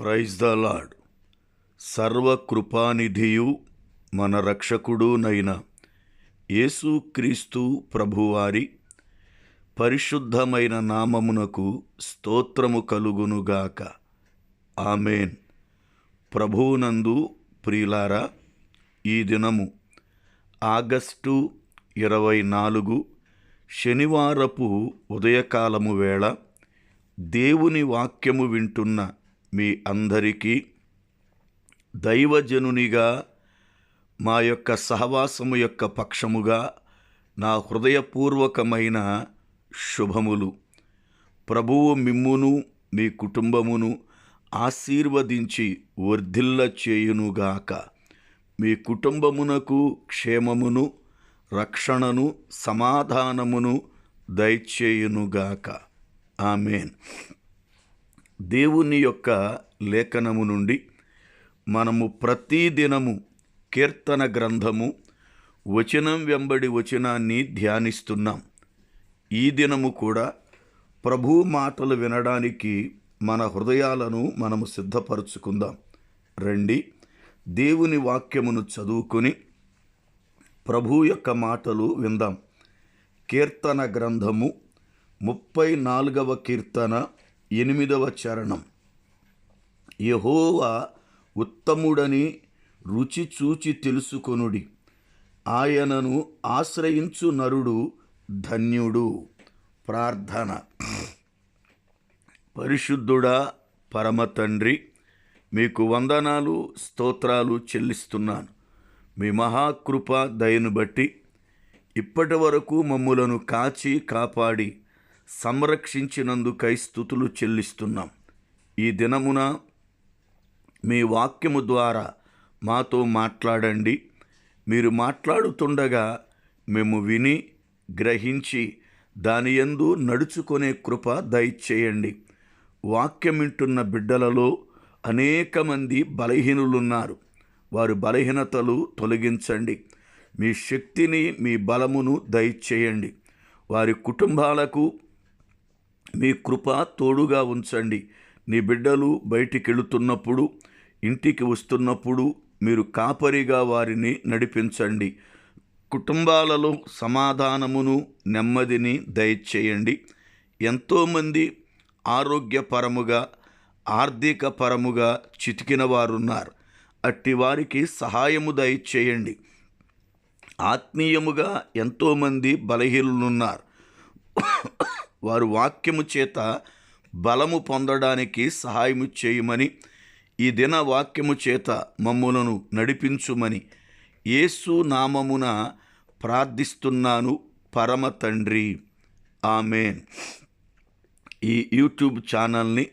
Praise the lord సర్వకృపానిధియు మన రక్షకుడునైన యేసుక్రీస్తు ప్రభువారి పరిశుద్ధమైన నామమునకు స్తోత్రము కలుగునుగాక ఆమెన్ ప్రభువునందు ప్రియులారా ఈ దినము ఆగస్టు ఇరవై నాలుగు శనివారపు ఉదయకాలము వేళ దేవుని వాక్యము వింటున్న మీ అందరికీ దైవజనునిగా మా యొక్క సహవాసము యొక్క పక్షముగా నా హృదయపూర్వకమైన శుభములు. ప్రభువు మిమ్మును మీ కుటుంబమును ఆశీర్వదించి వర్ధిల్ల చేయునుగాక. మీ కుటుంబమునకు క్షేమమును రక్షణను సమాధానమును దయచేయునుగాక. ఆమెన్. దేవుని యొక్క లేఖనము నుండి మనము ప్రతిదినము కీర్తన గ్రంథము వచనం వెంబడి వచనాన్ని ధ్యానిస్తున్నాం. ఈ దినము కూడా ప్రభు మాటలు వినడానికి మన హృదయాలను మనము సిద్ధపరుచుకుందాం. రండి దేవుని వాక్యమును చదువుకొని ప్రభు యొక్క మాటలు విందాం. కీర్తన గ్రంథము ముప్పై నాలుగవ కీర్తన ఎనిమిదవ చరణం. యహోవా ఉత్తముడని రుచి చూచి తెలుసుకొనుడి. ఆయనను ఆశ్రయించు నరుడు ధన్యుడు. ప్రార్థన. పరిశుద్ధుడా పరమ తండ్రి మీకు వందనాలు స్తోత్రాలు చెల్లిస్తున్నాను. మీ మహాకృప దయను బట్టి ఇప్పటి వరకు మమ్ములను కాచి కాపాడి సంరక్షించినందుకై స్థుతులు చెల్లిస్తున్నాం. ఈ దినమున మీ వాక్యము ద్వారా మాతో మాట్లాడండి. మీరు మాట్లాడుతుండగా మేము విని గ్రహించి దాని యందు నడుచుకునే కృప దయచేయండి. వాక్యం వింటున్న బిడ్డలలో అనేక మంది బలహీనులున్నారు. వారి బలహీనతలు తొలగించండి. మీ శక్తిని మీ బలమును దయచేయండి. వారి కుటుంబాలకు మీ కృప తోడుగా ఉంచండి. నీ బిడ్డలు బయటికి వెళుతున్నప్పుడు ఇంటికి వస్తున్నప్పుడు మీరు కాపరిగా వారిని నడిపించండి. కుటుంబాలలో సమాధానమును నెమ్మదిని దయచేయండి. ఎంతోమంది ఆరోగ్యపరముగా ఆర్థిక పరముగా చితికిన వారున్నారు. అట్టి వారికి సహాయము దయచేయండి. ఆత్మీయముగా ఎంతోమంది బలహీనులున్నారు. వారు వాక్యము చేత బలము పొందడానికి సహాయము చేయమని ఈ దిన వాక్యము చేత మమ్ములను నడిపించుమని యేసు నామమున ప్రార్థిస్తున్నాను పరమ తండ్రి. ఆమెన్. ఈ యూట్యూబ్ ఛానల్ని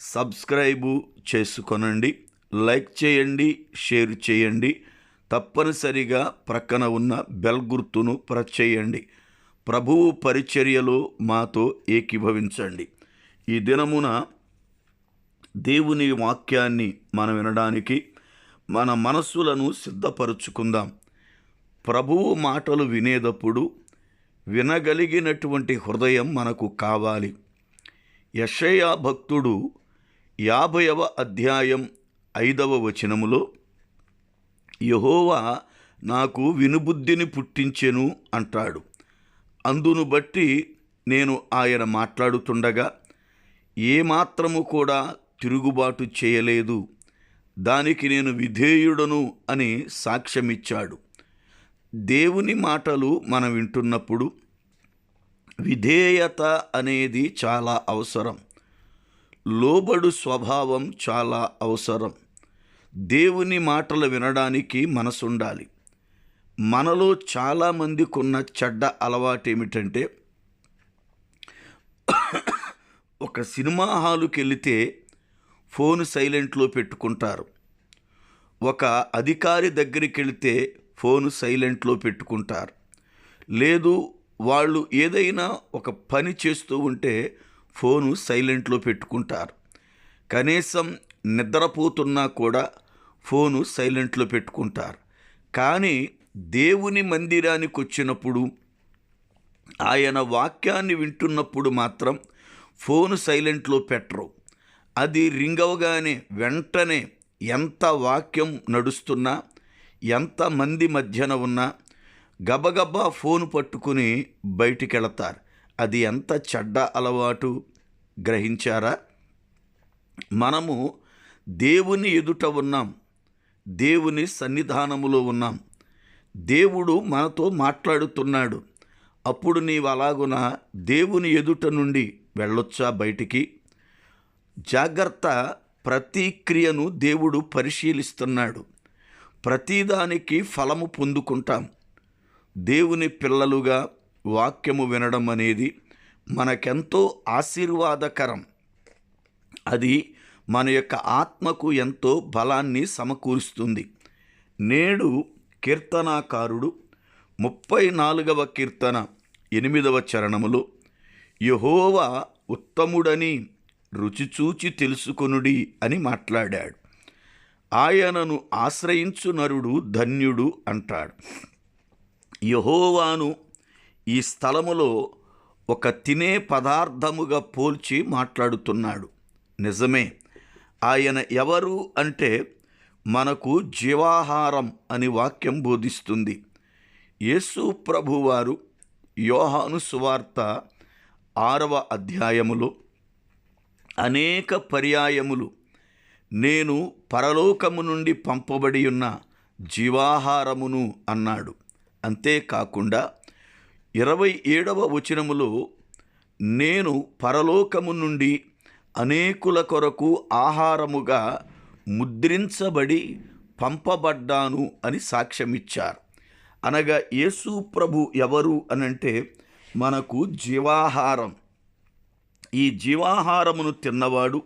సబ్స్క్రైబు చేసుకొనండి లైక్ చేయండి షేర్ చేయండి తప్పనిసరిగా ప్రక్కన ఉన్న బెల్ గుర్తును ప్రెస్ చేయండి. ప్రభువు పరిచర్యలో మాతో ఏకీభవించండి. ఈ దినమున దేవుని వాక్యాన్ని మనం వినడానికి మన మనస్సులను సిద్ధపరుచుకుందాం. ప్రభువు మాటలు వినేటప్పుడు వినగలిగినటువంటి హృదయం మనకు కావాలి. యషయా భక్తుడు యాభైవ అధ్యాయం ఐదవ వచనములో యహోవా నాకు వినుబుద్ధిని పుట్టించెను అంటాడు. అందును బట్టి నేను ఆయన మాట్లాడుతుండగా ఏమాత్రము కూడా తిరుగుబాటు చేయలేదు. దానికి నేను విధేయుడను అని సాక్ష్యమిచ్చాడు. దేవుని మాటలు మనం వింటున్నప్పుడు విధేయత అనేది చాలా అవసరం. లోబడు స్వభావం చాలా అవసరం. దేవుని మాటలు వినడానికి మనసుండాలి. మనలో చాలామందికి ఉన్న చెడ్డ అలవాటు ఏమిటంటే ఒక సినిమా హాలుకి వెళితే ఫోన్ సైలెంట్లో పెట్టుకుంటారు. ఒక అధికారి దగ్గరికి వెళితే ఫోన్ సైలెంట్లో పెట్టుకుంటారు. లేదు వాళ్ళు ఏదైనా ఒక పని చేస్తూ ఉంటే ఫోను సైలెంట్లో పెట్టుకుంటారు. కనీసం నిద్రపోతున్నా కూడా ఫోను సైలెంట్లో పెట్టుకుంటారు. కానీ దేవుని మందిరానికి వచ్చినప్పుడు ఆయన వాక్యాన్ని వింటున్నప్పుడు మాత్రం ఫోన్ సైలెంట్లో పెట్టరు. అది రింగవగానే వెంటనే ఎంత వాక్యం నడుస్తున్నా ఎంతమంది మధ్యన ఉన్నా గబగబా ఫోన్ పట్టుకుని బయటికెళతారు. అది ఎంత చెడ్డ అలవాటు గ్రహించారా? మనము దేవుని ఎదుట ఉన్నాం. దేవుని సన్నిధానములో ఉన్నాం. దేవుడు మనతో మాట్లాడుతున్నాడు. అప్పుడు నీవు అలాగున దేవుని ఎదుట నుండి వెళ్ళొచ్చా బయటికి? జాగ్రత్త ప్రతిక్రియను దేవుడు పరిశీలిస్తున్నాడు. ప్రతిదానికి ఫలము పొందుకుంటాం. దేవుని పిల్లలుగా వాక్యము వినడం అనేది మనకెంతో ఆశీర్వాదకరం. అది మన యొక్క ఆత్మకు ఎంతో బలాన్ని సమకూరుస్తుంది. నేడు కీర్తనాకారుడు. ముప్పై నాలుగవ కీర్తన ఎనిమిదవ చరణములో. యహోవా ఉత్తముడని రుచిచూచి తెలుసుకొనుడి అని మాట్లాడాడు. ఆయనను ఆశ్రయించు నరుడు ధన్యుడు అంటాడు. యహోవాను ఈ స్థలములో ఒక తినే పదార్థముగా పోల్చి మాట్లాడుతున్నాడు. నిజమే ఆయన ఎవరు అంటే మనకు జీవాహారం అని వాక్యం బోధిస్తుంది. యేసు ప్రభువారు యోహాను సువార్త ఆరవ అధ్యాయములో అనేక పర్యాయములు నేను పరలోకము నుండి పంపబడి ఉన్న జీవాహారమును అన్నాడు. అంతేకాకుండా ఇరవై ఏడవ వచనములో నేను పరలోకము నుండి అనేకుల కొరకు ఆహారముగా ముద్రించబడి పంపబడ్డాను అని సాక్ష్యమిచ్చారు. అనగా యేసు ప్రభు ఎవరు అనంటే మనకు జీవాహారం. ఈ జీవాహారమును తిన్నవాడు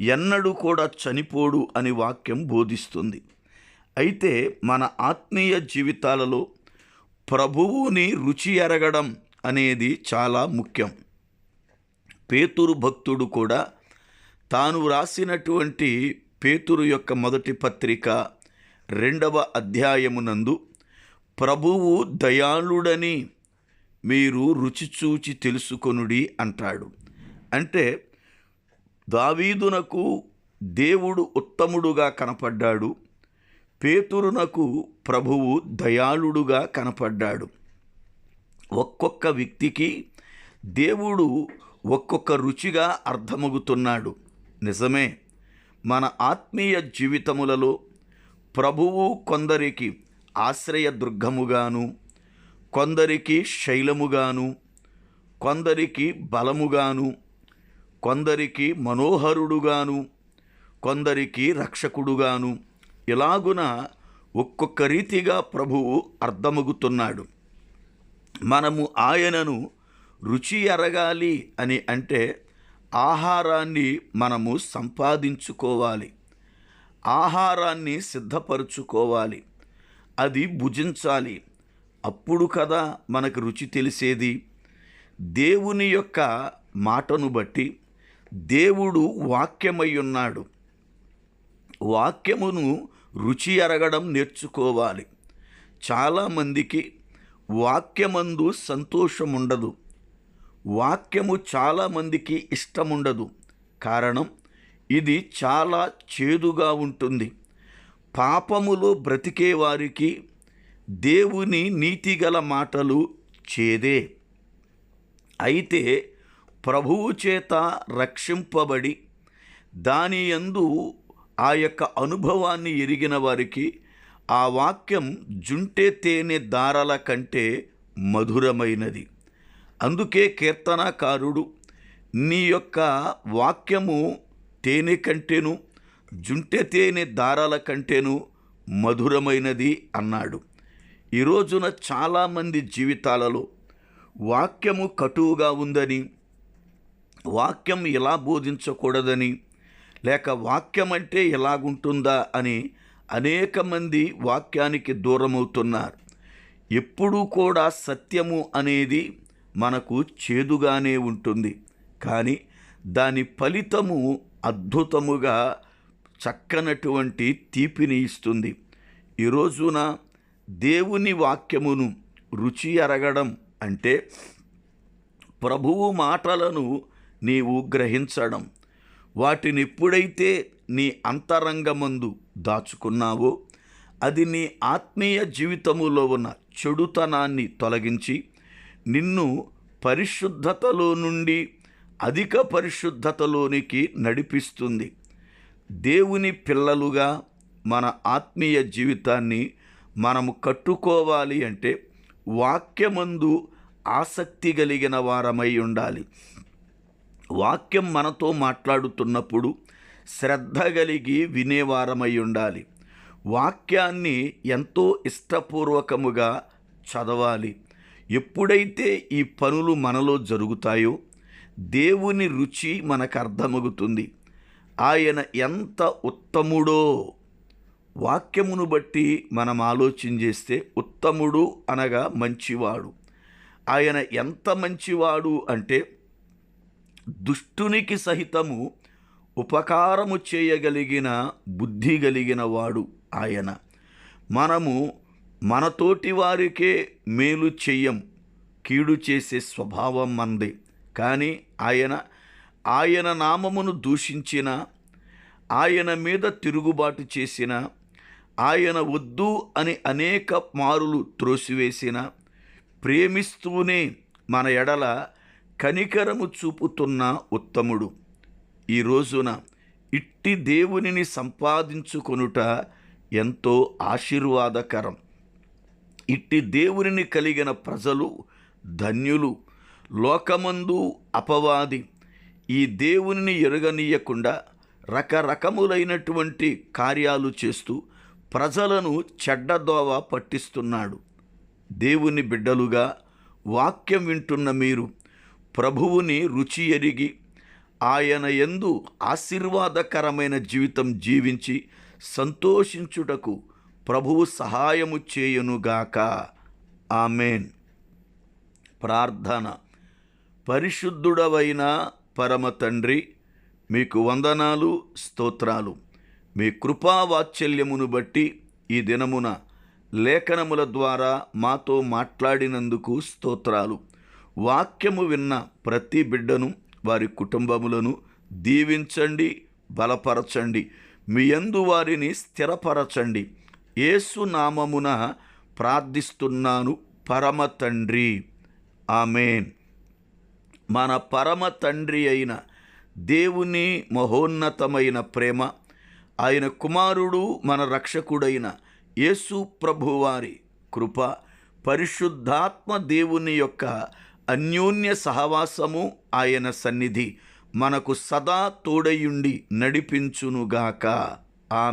ఎన్నడూ కూడా చనిపోడు అని వాక్యం బోధిస్తుంది. అయితే మన ఆత్మీయ జీవితాలలో ప్రభువుని రుచి ఎరగడం అనేది చాలా ముఖ్యం. పేతురు భక్తుడు కూడా తాను వ్రాసినటువంటి పేతురు యొక్క మొదటి పత్రిక రెండవ అధ్యాయమునందు ప్రభువు దయాళుడని మీరు రుచి చూచి తెలుసుకొనుడి అంటాడు. అంటే దావీదునకు దేవుడు ఉత్తముడుగా కనపడ్డాడు పేతురునకు ప్రభువు దయాళుడుగా కనపడ్డాడు. ఒక్కొక్క వ్యక్తికి దేవుడు ఒక్కొక్క రుచిగా అర్థమగుతున్నాడు. నిజమే. మన ఆత్మీయ జీవితములలో ప్రభువు కొందరికి ఆశ్రయ దుర్గముగాను కొందరికి శైలముగాను కొందరికి బలముగాను కొందరికి మనోహరుడుగాను కొందరికి రక్షకుడుగాను ఇలాగున ఒక్కొక్క రీతిగా ప్రభువు అర్థమగుతున్నాడు. మనము ఆయనను రుచి ఎరగాలి అని అంటే ఆహారాన్ని మనము సంపాదించుకోవాలి. ఆహారాన్ని సిద్ధపరుచుకోవాలి. అది భుజించాలి. అప్పుడు కదా మనకు రుచి తెలిసేది. దేవుని యొక్క మాటను బట్టి దేవుడు వాక్యమై ఉన్నాడు వాక్యమును రుచి ఎరగడం నేర్చుకోవాలి. చాలామందికి వాక్యమందు సంతోషం ఉండదు వాక్యము చాలామందికి ఇష్టముండదు. కారణం ఇది చాలా చేదుగా ఉంటుంది. పాపములో బ్రతికే వారికి దేవుని నీతిగల మాటలు చేదే. అయితే ప్రభువు చేత రక్షింపబడి దాని యందు ఆ యొక్క అనుభవాన్ని ఎరిగిన వారికి ఆ వాక్యం జుంటే తేనె దారాల కంటే మధురమైనది. అందుకే కీర్తనాకారుడు నీ యొక్క వాక్యము తేనె కంటేను జుంటె తేనె దారాల కంటేను మధురమైనది అన్నాడు. ఈ రోజున చాలామంది జీవితాలలో వాక్యము కటువుగా ఉందని వాక్యం ఎలా బోధించకూడదని లేక వాక్యం అంటే ఎలాగుంటుందా అని అనేక మంది వాక్యానికి దూరమవుతున్నారు. ఎప్పుడూ కూడా సత్యము అనేది మనకు చేదుగానే ఉంటుంది. కానీ దాని ఫలితము అద్భుతముగా చక్కనటువంటి తీపిని ఇస్తుంది. ఈ రోజున దేవుని వాక్యమును రుచి ఎరగడం అంటే ప్రభువు మాటలను నీవు గ్రహించడం. వాటిని ఎప్పుడైతే నీ అంతరంగమందు దాచుకున్నావో అది నీ ఆత్మీయ జీవితములో ఉన్న చెడుతనాన్ని తొలగించి నిన్ను పరిశుద్ధతలో నుండి అధిక పరిశుద్ధతలోనికి నడిపిస్తుంది. దేవుని పిల్లలుగా మన ఆత్మీయ జీవితాన్ని మనము కట్టుకోవాలి అంటే వాక్యమందు ఆసక్తి కలిగిన వారమై ఉండాలి. వాక్యం మనతో మాట్లాడుతున్నప్పుడు శ్రద్ధ కలిగి వినేవారమై ఉండాలి. వాక్యాన్ని ఎంతో ఇష్టపూర్వకముగా చదవాలి. ఎప్పుడైతే ఈ పనులు మనలో జరుగుతాయో దేవుని రుచి మనకు అర్థమవుతుంది ఆయన ఎంత ఉత్తముడో వాక్యమును బట్టి మనం ఆలోచన చేస్తే ఉత్తముడు అనగా మంచివాడు. ఆయన ఎంత మంచివాడు అంటే దుష్టునికి సహితము ఉపకారము చేయగలిగిన బుద్ధి కలిగిన వాడు ఆయన. మనము మనతోటి వారికే మేలు చెయ్యం కీడు చేసే స్వభావం మంది. కానీ ఆయన ఆయన నామమును దూషించిన ఆయన మీద తిరుగుబాటు చేసిన ఆయన వద్దు అని అనేక మారులు త్రోసివేసిన ప్రేమిస్తూనే మన ఎడల కనికరము చూపుతున్న ఉత్తముడు. ఈ రోజున ఇట్టి దేవునిని సంపాదించుకొనుట ఎంతో ఆశీర్వాదకరం. ఇట్టి దేవునిని కలిగిన ప్రజలు ధన్యులు. లోకమందు అపవాది. ఈ దేవునిని ఎరగనీయకుండా రకరకములైనటువంటి కార్యాలు చేస్తూ ప్రజలను చెడ్డదోవ పట్టిస్తున్నాడు. దేవుని బిడ్డలుగా వాక్యం వింటున్న మీరు ప్రభువుని రుచి ఎరిగి ఆయన ఎందు ఆశీర్వాదకరమైన జీవితం జీవించి సంతోషించుటకు ప్రభువు సహాయము చేయునుగాక ఆమెన్. ప్రార్థన. పరిశుద్ధుడవైన పరమ తండ్రి మీకు వందనాలు స్తోత్రాలు. మీ కృపావాత్సల్యమును బట్టి ఈ దినమున లేఖనముల ద్వారా మాతో మాట్లాడినందుకు స్తోత్రాలు. వాక్యము విన్న ప్రతి బిడ్డను వారి కుటుంబములను దీవించండి బలపరచండి. మీ యందు వారిని స్థిరపరచండి. ఏసునామమున ప్రార్థిస్తున్నాను పరమ తండ్రి. ఆమెన్. మన పరమ తండ్రి అయిన దేవుని మహోన్నతమైన ప్రేమ ఆయన కుమారుడు మన రక్షకుడైన యేసు ప్రభువారి కృప పరిశుద్ధాత్మ దేవుని యొక్క అన్యోన్య సహవాసము ఆయన సన్నిధి మనకు సదా తోడయుండి నడిపించునుగాక.